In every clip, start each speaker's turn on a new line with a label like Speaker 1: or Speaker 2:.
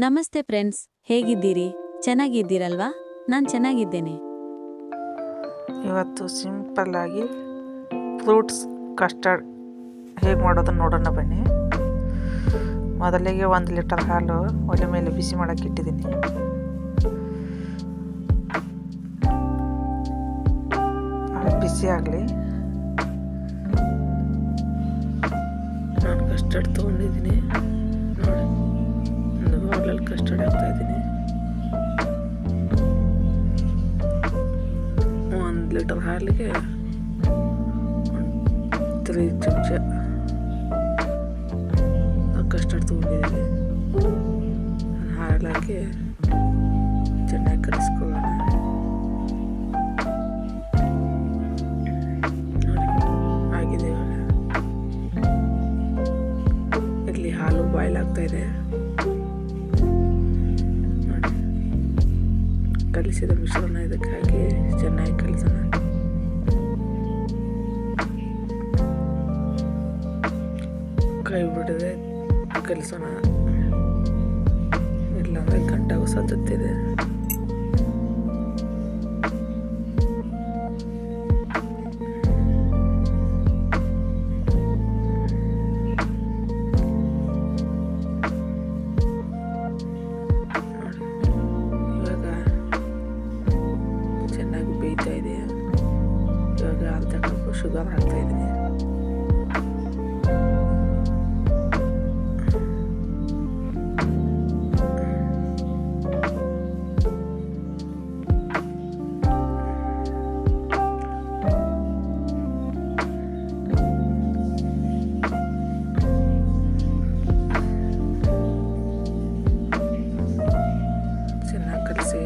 Speaker 1: ನಮಸ್ತೆ ಫ್ರೆಂಡ್ಸ್, ಹೇಗಿದ್ದೀರಿ? ಚೆನ್ನಾಗಿದ್ದೀರಲ್ವಾ? ನಾನು ಚೆನ್ನಾಗಿದ್ದೇನೆ.
Speaker 2: ಇವತ್ತು ಸಿಂಪಲ್ಲಾಗಿ ಫ್ರೂಟ್ಸ್, ಕಸ್ಟರ್ಡ್ ಹೇಗೆ ಮಾಡೋದನ್ನು ನೋಡೋಣ ಬನ್ನಿ. ಮೊದಲಿಗೆ ಒಂದು ಲೀಟರ್ ಹಾಲು ಒಲೆ ಮೇಲೆ ಬಿಸಿ ಮಾಡೋಕ್ಕೆ ಇಟ್ಟಿದ್ದೀನಿ. ಬಿಸಿ ಆಗಲಿ. ನಾನು ಕಸ್ಟರ್ಡ್ ತೊಗೊಂಡಿದ್ದೀನಿ. ಒಂದು ಬೌಲಲ್ಲಿ ಕಸ್ಟರ್ಡ್ ಹಾಕ್ತಾ ಇದ್ದೀನಿ. ಒಂದು ಲೀಟರ್ ಹಾಲಿಗೆ ತ್ರೀ ಚಮಚ ಕಸ್ಟರ್ಡ್ ತೊಗೊಂಡಿದ್ದೀನಿ. ಹಾಲು ಕಲಿಸಿದ ಮಿಶ್ರಣ ಇದಕ್ಕೆ ಹಾಕಿ ಚೆನ್ನಾಗಿ ಕಲಿಸೋಣ. ಕೈ ಬಿಡದೆ ಕಲಿಸೋಣ. ಇಲ್ಲಾಂದ್ರೆ ಸಾಧ್ಯತೆ ಇದೆ. ಬೇಯ್ತಾ ಇದೆ ಇವಾಗ ಕಪ್ ಶುಗರ್ ಹಾಕ್ತಾ ಇದ್ದೀನಿ ಚೆನ್ನಾಗಿ ಕಲಿಸಿ.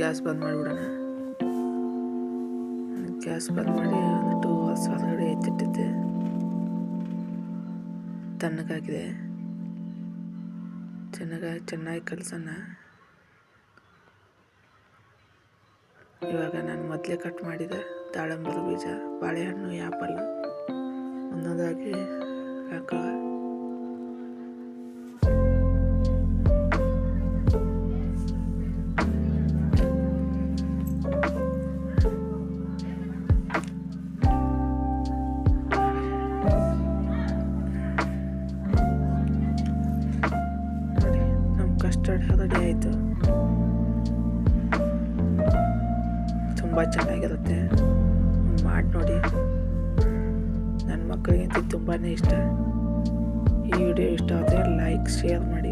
Speaker 2: ಗ್ಯಾಸ್ ಬಂದ್ ಮಾಡಿಬಿಡೋಣ. ಗ್ಯಾಸ್ ಬಂದ್ ಮಾಡಿ ಒಂದು ಟೂ ಎತ್ತಿಟ್ಟಿದ್ದೆ. ತಣ್ಣಗಾಗಿದೆ. ಚೆನ್ನಾಗಿ ಚೆನ್ನಾಗಿ ಕಲಸೋಣ. ಇವಾಗ ನಾನು ಮೊದಲೇ ಕಟ್ ಮಾಡಿದ ದಾಳಂಬರ ಬೀಜ, ಬಾಳೆಹಣ್ಣು ಯಾಪಲ್ಲ ಒಂದೊಂದಾಗಿ ಹಾಕೋ ರೆಡಿ ಆಯಿತು. ತುಂಬ ಚೆನ್ನಾಗಿರುತ್ತೆ. ಮಾಡಿ ನೋಡಿ. ನನ್ನ ಮಕ್ಕಳಿಗಂತೂ ತುಂಬಾ ಇಷ್ಟ. ಈ ವಿಡಿಯೋ ಇಷ್ಟ ಆದರೆ ಲೈಕ್, ಶೇರ್ ಮಾಡಿ.